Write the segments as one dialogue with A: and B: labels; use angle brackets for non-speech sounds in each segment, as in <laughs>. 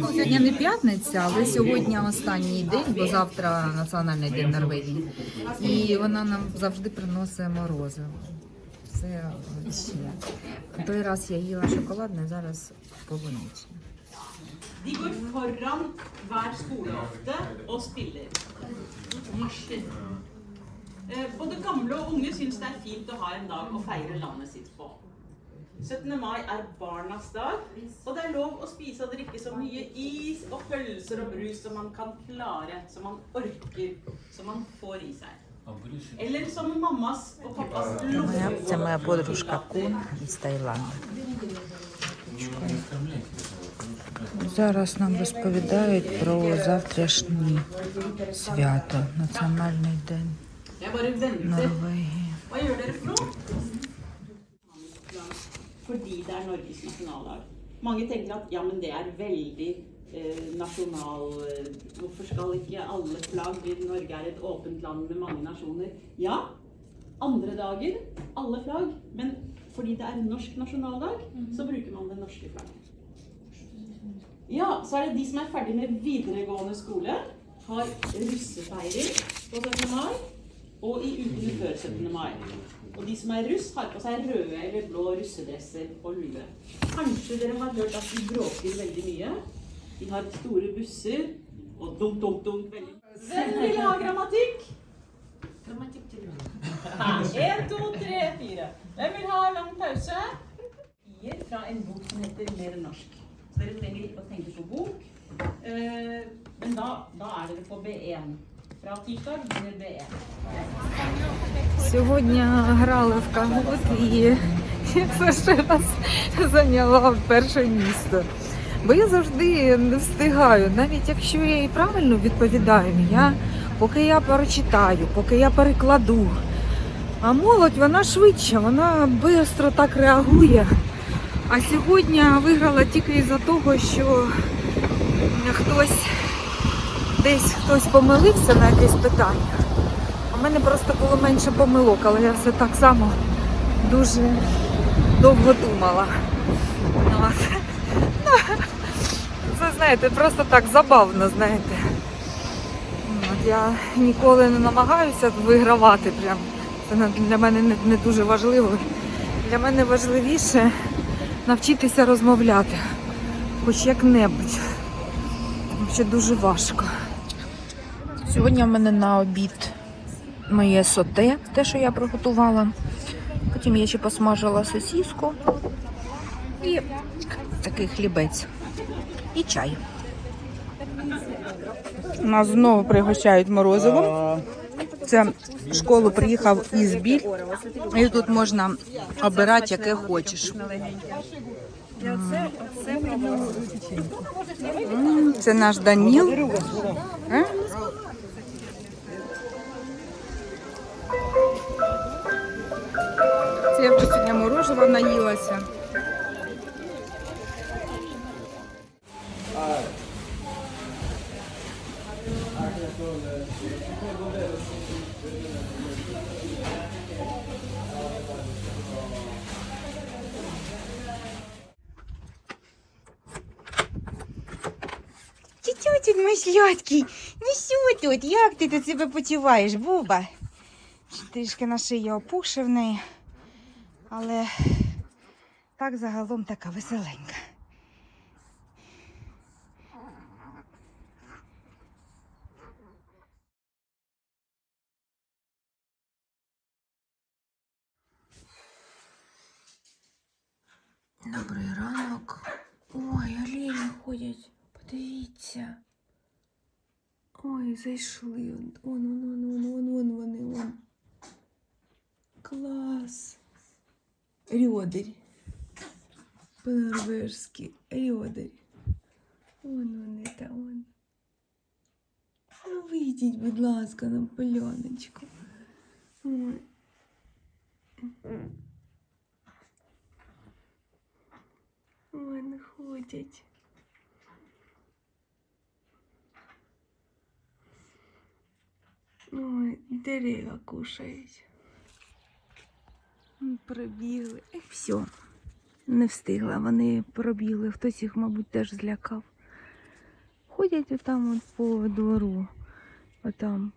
A: Ну, сьогодні не п'ятниця, але сьогодні останній день, бо завтра національний день Норвегії. І вона нам завжди приносить морозиво. Це ще. Той раз я їла шоколадне, зараз полуничне.
B: De går foran hver skoleofte og spiller. Marsjer. Eh, Både gamle og unge syns det er fint å ha en dag å feire landet sitt på. 17. mai er barnas dag, og det er lov å spise og drikke så mye is og pølser og brus som man kan klare, som man orker, som man får i seg. Eller som mammas og pappas
A: Моя, це моя
B: lommebok.
A: подружка Кун із Таїланду. Зараз нам розповідають про завтрашнє свято, Національний день. Норвегії.
B: Fordi det er Norges nasjonaldag. Mange tenker at ja, men det er veldig eh, nasjonal... eh, Hvorfor skal ikke alle flagg i Norge er et åpent land med mange nasjoner? Ja, andre dager, alle flagg. Men fordi det er norsk nasjonaldag, så bruker man det norske flagget. Ja, så er det de som er ferdig med videregående skole, har russefeiring på 17. mai og i ukene før 17. mai. Og de som er russ, har på seg røde eller blå russedresser og lue. Kanskje dere har hørt at de bråker veldig mye. De har store busser og dunk, dunk, dunk. Veldig. Hvem vil ha grammatikk? Grammatikk til Én, <laughs> to, tre, fire. Hvem vil ha lang pause? Pier fra en bok som heter Mer norsk. Så dere trenger ikke å tenke på bok. Eh, men da, da er dere på B1. Fra tirsdag begynner B1.
A: Сьогодні грали в Кагут і <laughs> перший раз зайняла перше місце. Бо я завжди не встигаю, навіть якщо я і правильно відповідаю, я поки я прочитаю, поки я перекладу. А молодь вона швидше, вона швидко так реагує. А сьогодні виграла тільки із-за того, що хтось десь хтось помилився на якесь питання. У мене просто було менше помилок, але я все так само дуже довго думала. Ну. Ну, Це знаєте, просто так забавно, знаєте. Я ніколи не намагаюся вигравати. Прям. Це для мене не, не дуже важливо. Для мене важливіше навчитися розмовляти. Хоч як-небудь. Ще дуже важко. Сьогодні в мене на обід моє соте, те, що я приготувала. Потім я ще посмажила сосіску і такий хлібець. І чай. Нас знову пригощають морозивом. Це в школу приїхав ізбіль. І тут можна обирати, яке хочеш. Це наш Даніл. Морожева наїлася.
C: Тітютик мій сладкий, ну що тут? Як ти тут себе почуваєш, Буба? Трішки на шиї опухше в неї, але так загалом така веселенька.
A: Добрий ранок. Ой, олені ходять. Подивіться. Ой, зайшли. Он, он, он, он, он, он, вони, он. Клас. Рьодерь. По-норвежськи. Рьодерь. Вон вони та он. Ну, вийдіть, будь ласка, на поляночку. Ой. Вон ходять. Ой, дерева кушають. М, Пробігли. Все. Не встигла. Вони пробігли. Хтось їх, мабуть, теж злякав.
C: ходять отам от по двору, отам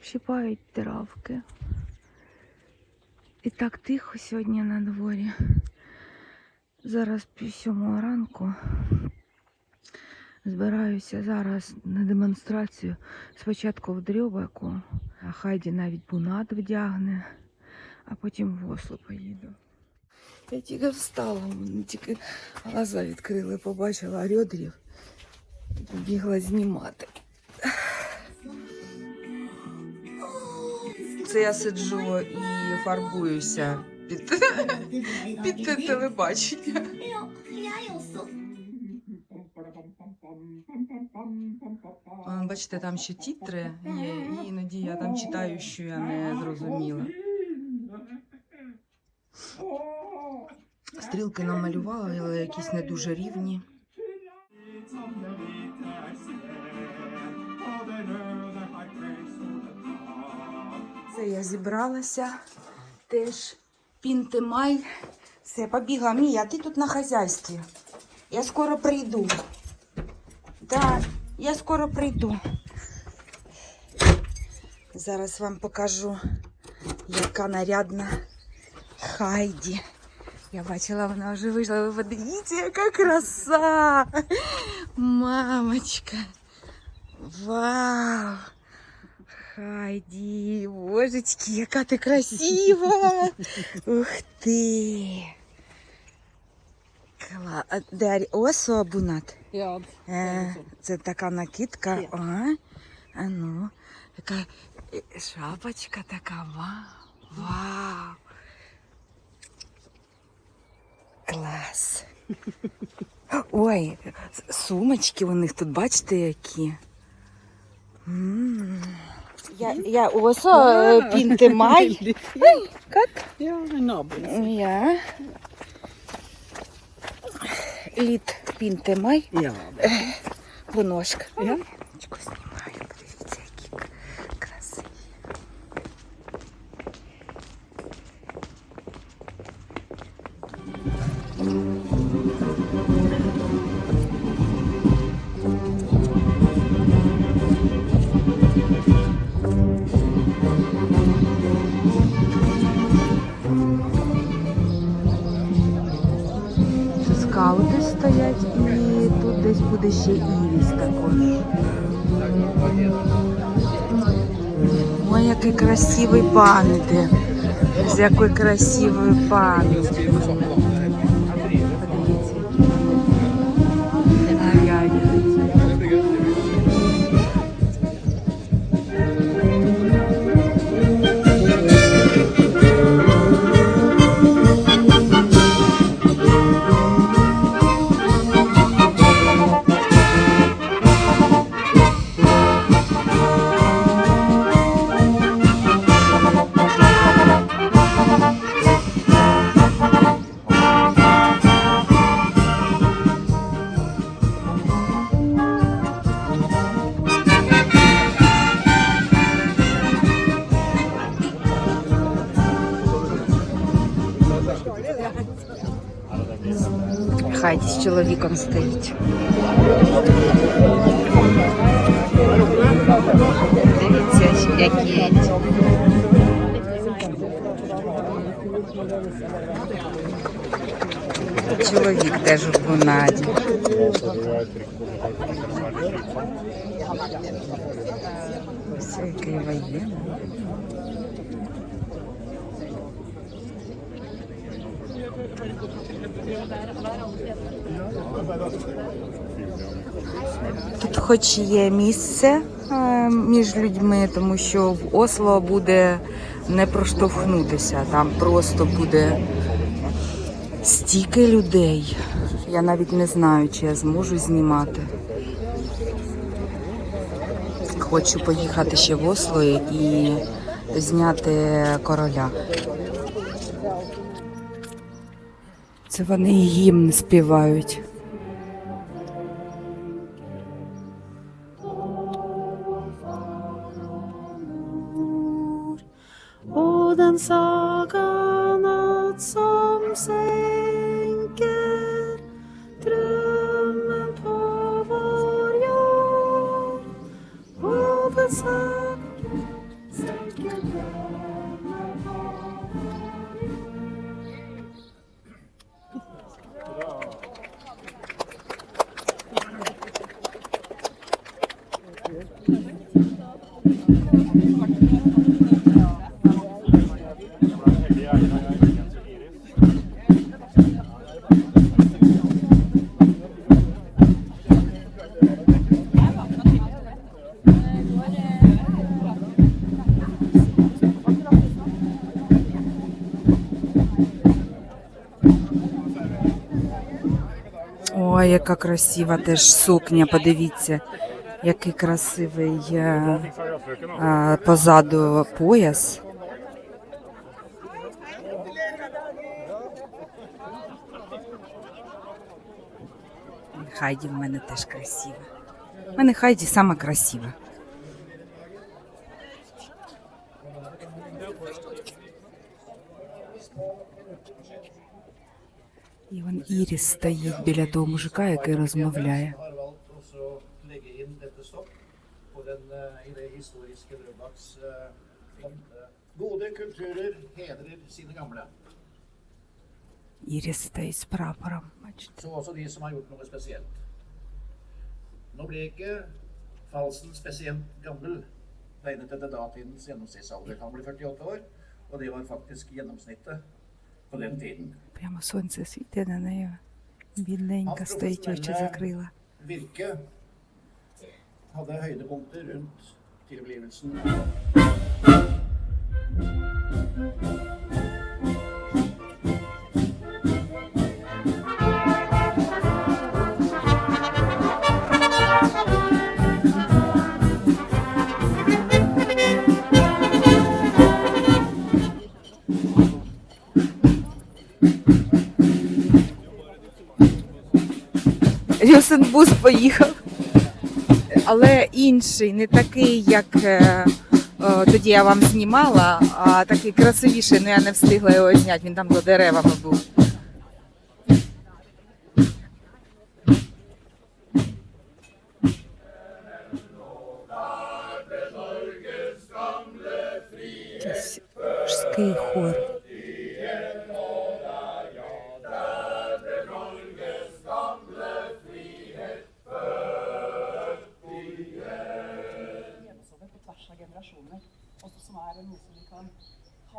C: щипають травки. І так тихо сьогодні на дворі. Зараз пів сьомого ранку. Збираюся зараз на демонстрацію. Спочатку в Дрьобаку, а Хайді навіть бунат вдягне, а потім в Осло поїду. Я тільки встала, мене тільки глаза відкрили, побачила рьодрів і побігла знімати. Це я сиджу і фарбуюся під, під телебачення. Бачите, там ще тітри є, і іноді я там читаю, що я не зрозуміла. Стрілки намалювала, але якісь не дуже рівні. Це я зібралася. Теж пінти май.
A: Все, побігла. Мія, ти тут на хазяйстві. Я скоро прийду. Да, я скоро прийду. Зараз вам покажу, яка нарядна Хайді. Я бачила, вона вже вийшла. Ви подивіться, яка краса! Мамочка. Вау! Хайді, божечки, яка ти красива! Ух ти! Кла... А де Арі- Осо абунат?
D: Ja,
A: Е, це така накидка.
D: Є.
A: Ага. А ну, така е, шапочка така. Вау. Вау. Клас. Ой, сумочки у них тут, бачите, які. Я, я <laughs> осо е, пінти май.
D: ja naboen.
A: Я. Літ пінти май.
D: Ja.
A: Поножка.
D: Ja.
C: Тут десь буде ще івіс також.
A: Ой, який красивий пан іде. З якої красивої пан. Чоловіком стоїть. Дивіться, які. Чоловік теж в бунаді. Ось який воєнний. Тут хоч є місце е, між людьми, тому що в Осло буде не проштовхнутися, там просто буде стільки людей. Я навіть не знаю, чи я зможу знімати. Хочу поїхати ще в Осло і зняти короля. Це вони гімн співають.
E: den sagan att som sänker drömmen på vår jord.
A: Och den яка красива теж сукня, подивіться, який красивий е, позаду пояс. Хайді в мене теж красива. У мене Хайді сама красива. І вон Іріс стоїть біля того мужика, який розмовляє.
C: eh, eh.
A: Іріс стоїть з прапором. Бачите?
C: Nå ble ikke Falsen spesielt gammel regnet etter datidens gjennomsnittsalder. Han ble 48 år, og det var faktisk gjennomsnittet den tiden.
A: Прямо сонце світить на неї. Бідненька стоїть, очі закрила.
C: Virke hadde høydepunkter rundt tilblivelsen
A: Рюсенбус поїхав. Але інший, не такий, як е, о, тоді я вам знімала, а такий красивіший, але я не встигла його зняти, він там за деревами був. Якийсь хор.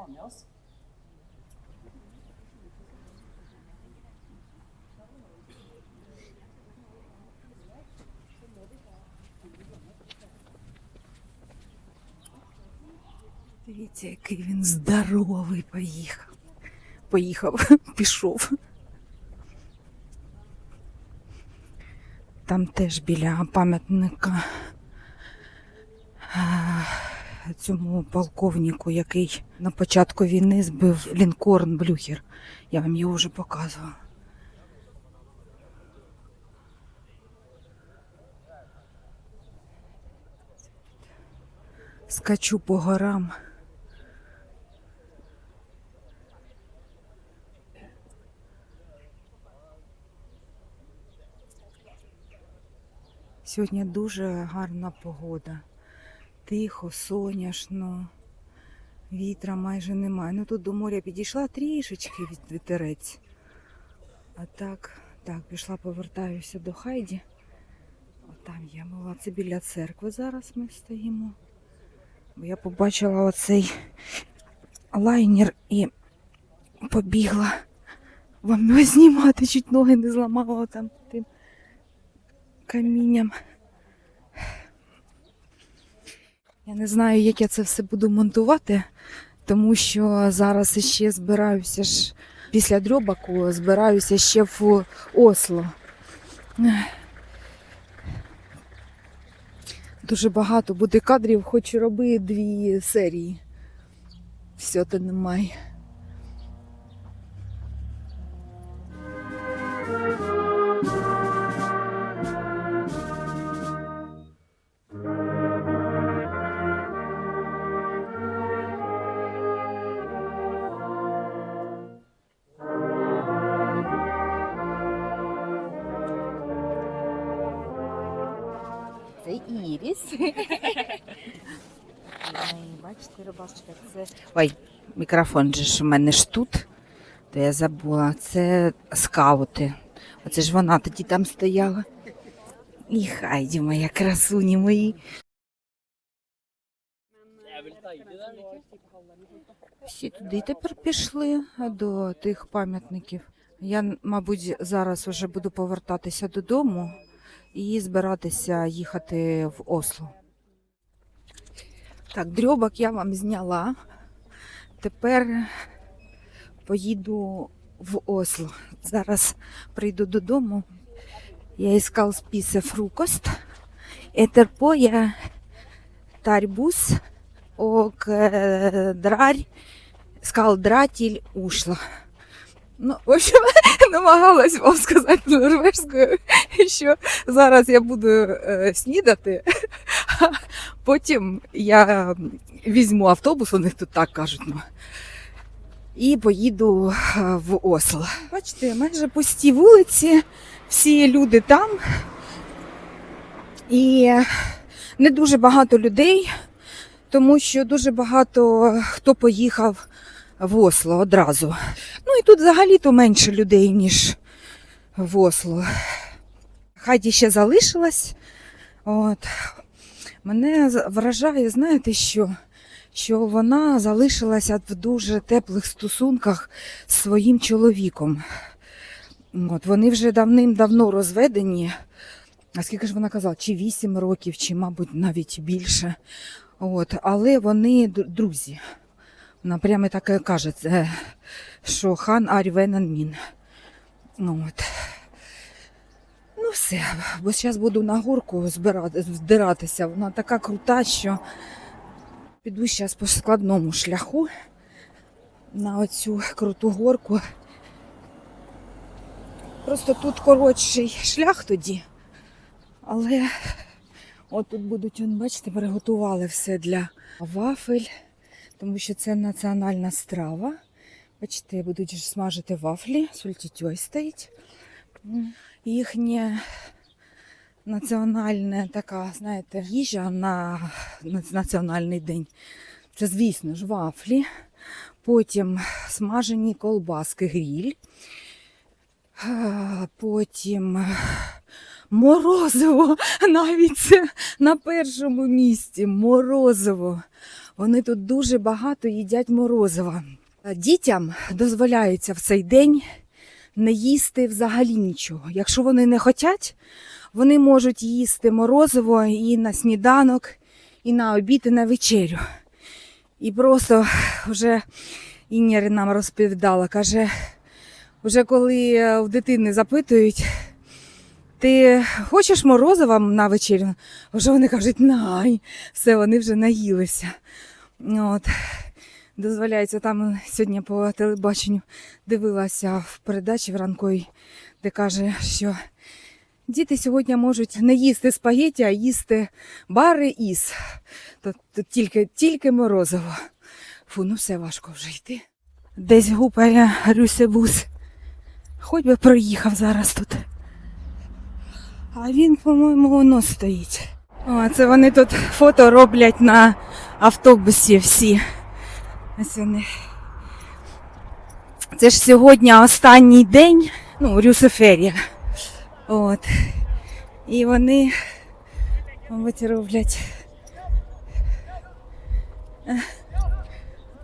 F: Med.
A: Дивіться, який він здоровий поїхав. Поїхав, <laughs> пішов. Там теж біля пам'ятника цьому полковнику, який на початку війни збив лінкорн Блюхер. Я вам його вже показувала. Скачу по горам. Сьогодні дуже гарна погода. Тихо, соняшно, вітра майже немає. Ну тут до моря підійшла трішечки від вітерець. А так, так, пішла, повертаюся до Хайді. От там я була. Це біля церкви зараз ми стоїмо. Бо я побачила оцей лайнер і побігла вам його знімати, чуть ноги не зламала там тим камінням. Я не знаю, як я це все буду монтувати, тому що зараз ще збираюся ж після дрьобаку, збираюся ще в Осло. Дуже багато буде кадрів, хочу робити дві серії. Все, то немає. Ой, мікрофон же ж у мене ж тут, то я забула. Це скаути. Оце ж вона тоді там стояла. І хайді моя красуні мої. Всі туди тепер пішли до тих пам'ятників. Я, мабуть, зараз вже буду повертатися додому і збиратися їхати в Осло. Так, дрьобак я вам зняла. Тепер поїду в Осло. Зараз прийду додому, Я искал списе фрукост. Етер поя тарбус ок е, скал дратіль ушла. Ну, в общем, намагалась вам сказати норвежською, що зараз я буду е, снідати, потім я візьму автобус, у них тут так кажуть. Ну, і поїду е, в Осло. Бачите, майже пусті вулиці, всі люди там. І не дуже багато людей, тому що дуже багато хто поїхав в Осло одразу. Ну і тут взагалі-то менше людей, ніж в Осло. Хаді ще залишилась. От. Мене вражає, знаєте що? Що вона залишилася в дуже теплих стосунках з своїм чоловіком. От, вони вже давним-давно розведені. А скільки ж вона казала? Чи 8 років, чи, мабуть, навіть більше. От, але вони друзі. Вона прямо так і каже, що хан Арівенен. Ну. Ну все, бо зараз буду на горку збирати, вдиратися. Вона така крута, що піду зараз по складному шляху на оцю круту горку. Просто тут коротший шлях тоді. Але от тут будуть, бачите, приготували все для вафель, тому що це національна страва. Бачите, будуть смажити вафлі, сультітьой стоїть. Їхнє національна така, знаєте, їжа на на національний день. Це, звісно ж, вафлі. Потім смажені колбаски гріль. Потім морозиво. <laughs> Навіть на першому місці. Морозиво. Вони тут дуже багато їдять морозива. Дітям дозволяється в цей день не їсти взагалі нічого. Якщо вони не хочуть, вони можуть їсти морозиво і на сніданок, і на обід, і на вечерю. І просто вже Іння нам розповідала, каже, вже коли е, в дитини запитують, ти хочеш морозива на вечерю? Вже вони кажуть, най, все, вони вже наїлися. От. Дозволяється там сьогодні по телебаченню дивилася в передачі в де каже, що діти сьогодні можуть не їсти спагеті, а їсти бари. Тут, тут тільки, тільки морозиво. Фу, ну все важко вже йти. Десь гупає Рюсебус. Хоч би проїхав зараз тут. А він, по-моєму, воно стоїть. О, це вони тут фото роблять на автобусі всі. Ось вони. Це ж сьогодні останній день, ну, Рюсеферія. От. І вони, мабуть, роблять. Е,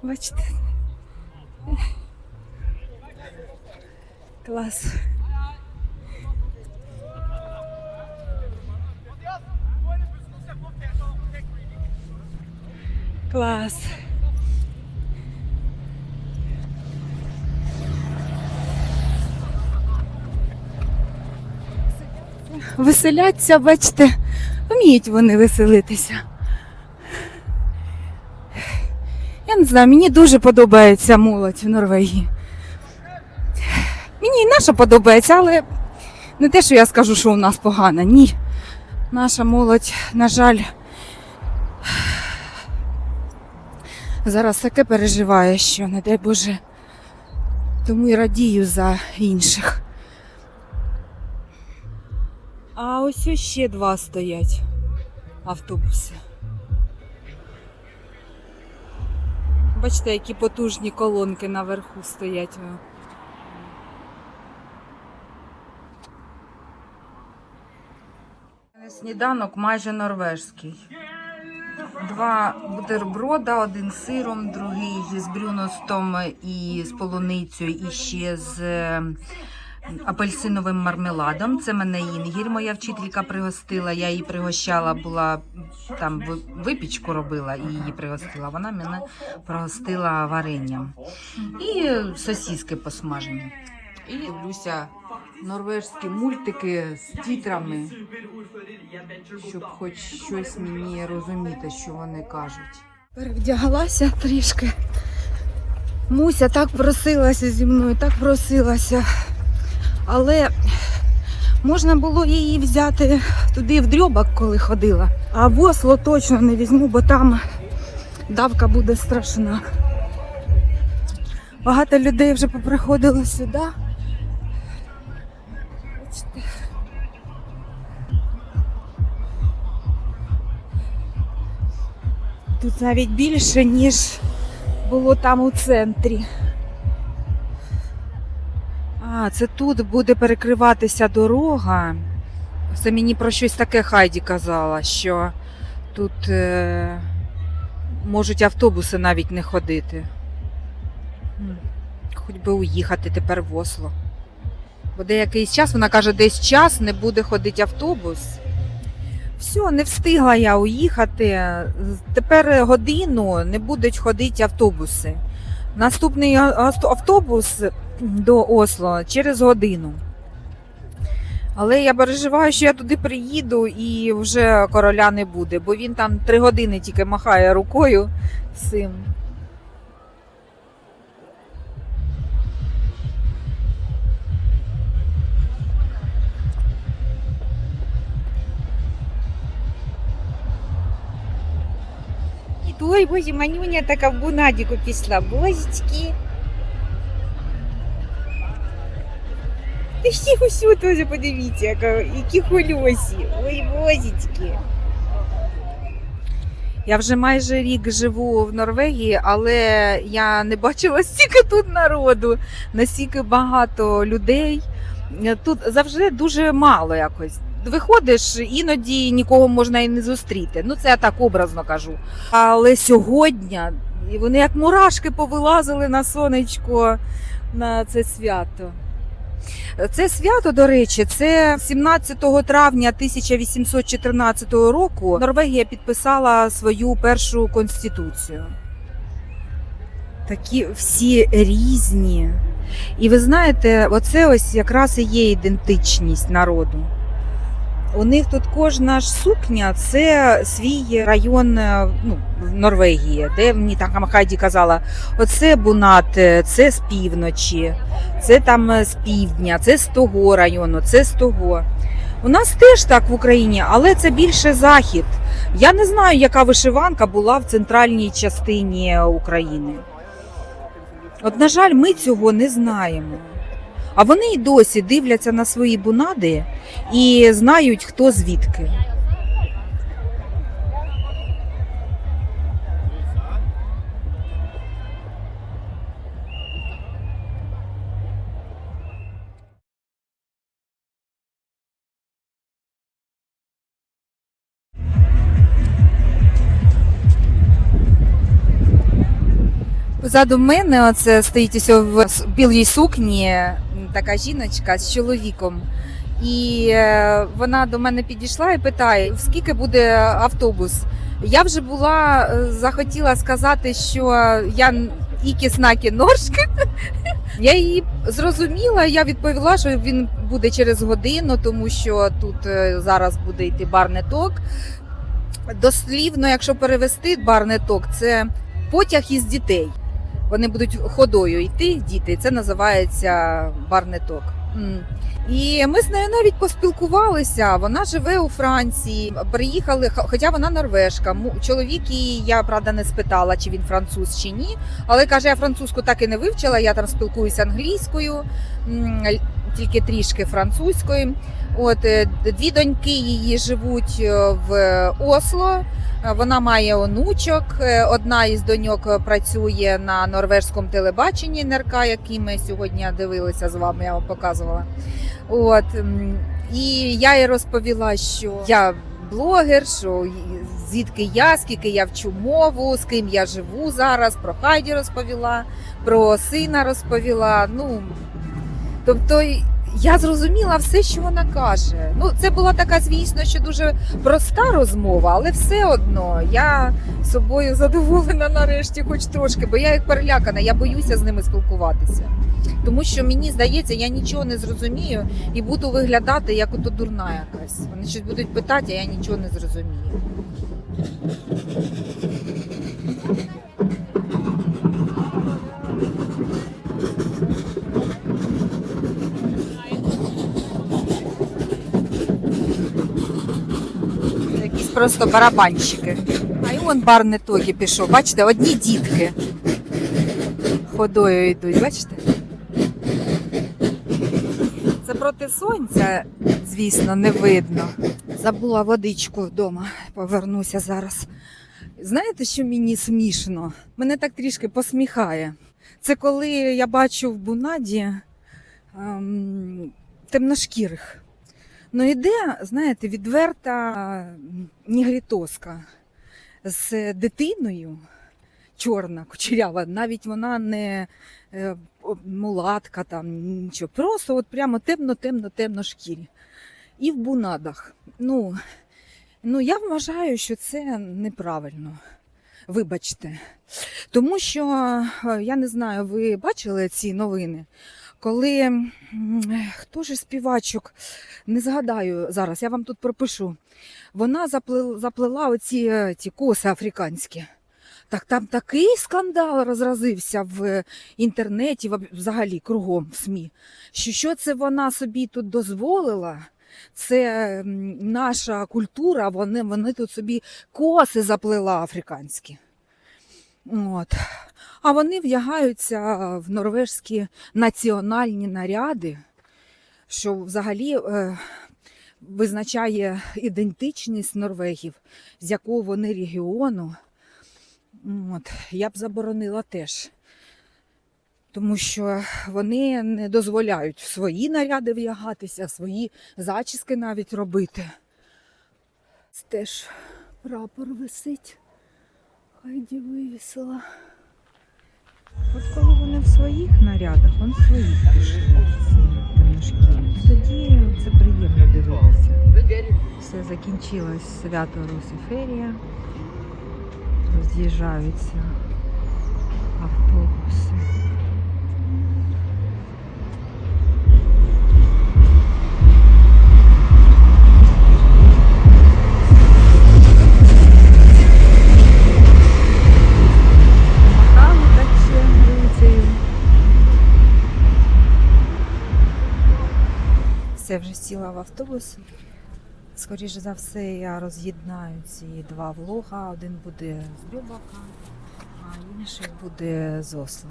A: Бачите? Клас. Клас. Веселяться, бачите, вміють вони веселитися. Я не знаю, мені дуже подобається молодь в Норвегії. Мені і наша подобається, але не те, що я скажу, що у нас погана. Ні. Наша молодь, на жаль, зараз таке переживає, що, не дай Боже, тому і радію за інших. А ось ще два стоять автобуси. Бачите, які потужні колонки наверху стоять. Сніданок майже норвежський. Два бутерброда, один з сиром, другий з брюностом і з полуницею, і ще з е, апельсиновим мармеладом. Це мене Інгір, моя вчителька пригостила. Я її пригощала, була там ви- випічку робила і її пригостила. Вона мене пригостила варенням. І сосіски посмажені. І дивлюся норвежські мультики з титрами, щоб хоч щось мені розуміти, що вони кажуть. Перевдягалася трішки. Муся так просилася зі мною, так просилася. Але можна було її взяти туди в дрьобак, коли ходила. А в точно не візьму, бо там давка буде страшна. Багато людей вже поприходило сюди. Тут навіть більше, ніж було там у центрі. А, це тут буде перекриватися дорога. Це мені про щось таке Хайді казала, що тут е, можуть автобуси навіть не ходити. Хоч би уїхати тепер в Осло. Бо деякий час, вона каже, десь час не буде ходити автобус. Все, не встигла я уїхати. Тепер годину не будуть ходити автобуси. Наступний автобус до Осло через годину. Але я переживаю, що я туди приїду і вже короля не буде, бо він там три години тільки махає рукою цим.
C: Ой, боже, манюня така в бунадіку пішла. Божечки. Ти ще усю теж подивіться, які хольосі. Ой, божечки.
A: Я вже майже рік живу в Норвегії, але я не бачила стільки тут народу, настільки багато людей. Тут завжди дуже мало якось. Виходиш, іноді нікого можна і не зустріти. Ну, це я так образно кажу. Але сьогодні вони як мурашки повилазили на сонечко на це свято. Це свято, до речі, це 17 травня 1814 року Норвегія підписала свою першу конституцію. Такі всі різні. І ви знаєте, оце ось якраз і є ідентичність народу. У них тут кожна ж сукня це свій район е, ну, Норвегії, де мені там Хайді казала, оце Бунат, е, це з півночі, це там е, з півдня, це з того району, це з того. У нас теж так в Україні, але це більше захід. Я не знаю, яка вишиванка була в центральній частині України. От, на жаль, ми цього не знаємо. А вони й досі дивляться на свої бунади і знають, хто звідки. Позаду мене оце стоїть ось в білій сукні така жіночка з чоловіком. І е, вона до мене підійшла і питає, скільки буде автобус. Я вже була е, захотіла сказати, що я ікі-знаки ножки. <laughs> Я її зрозуміла, я відповіла, що він буде через годину, тому що тут е, зараз буде йти барнеток. Дослівно, якщо перевести барнеток, це потяг із дітей. Вони будуть ходою йти, діти, це називається барнеток. І ми з нею навіть поспілкувалися. Вона живе у Франції. Приїхали, хоча вона норвежка. Чоловік її, я правда не спитала, чи він француз чи ні. Але каже, я французьку так і не вивчила. Я там спілкуюся англійською, тільки трішки французькою. От е, дві доньки її живуть е, в Осло. Е, Вона має онучок. Одна із доньок працює на норвежському телебаченні НРК, який ми сьогодні дивилися з вами, я вам показувала. От і я їй розповіла, що я блогер, що звідки я, скільки я вчу мову, з ким я живу зараз. Про Хайді розповіла, про сина розповіла. Ну тобто я зрозуміла все, що вона каже. Ну, це була така, звісно, що дуже проста розмова, але все одно я собою задоволена нарешті, хоч трошки, бо я як перелякана, я боюся з ними спілкуватися. Тому що мені здається, я нічого не зрозумію і буду виглядати як ото дурна якась. Вони щось будуть питати, а я нічого не зрозумію. Якісь просто барабанщики. А й он бар не тоді пішов. Бачите, одні дітки ходою йдуть, бачите? Це проти сонця, звісно, не видно. Забула водичку вдома, повернуся зараз. Знаєте, що мені смішно? Мене так трішки посміхає. Це коли я бачу в Бунаді ем, темношкірих. Ну іде, знаєте, відверта нігрітоска з дитиною, чорна, кучерява, навіть вона не е, мулатка, там нічого. Просто от прямо темно-темно-темно шкірі. І в бунадах. Ну, ну, я вважаю, що це неправильно. Вибачте. Тому що, е, я не знаю, ви бачили ці новини, коли хто ж співачок, не згадаю зараз, я вам тут пропишу. Вона заплела, оці е, ті коси африканські. Так там такий скандал розразився в інтернеті, взагалі кругом в СМІ. Що, що це вона собі тут дозволила? Це наша культура, вони, вони тут собі коси заплела африканські. От. А вони вдягаються в норвежські національні наряди, що взагалі е, визначає ідентичність норвегів, з якого вони регіону. От, я б заборонила теж. Тому що вони не дозволяють свої наряди вдягатися, свої зачіски навіть робити. Теж прапор висить. Хайді вивісила. От коли вони в своїх нарядах, в своїх пішли. Тоді це приємно дивитися. Все закінчилось свято Русиферія. Роз'їжджаються автобуси. Все вже сіла в автобус. Скоріше за все, я роз'єднаю ці два влога. Один буде з Любака, а інший буде з Осло.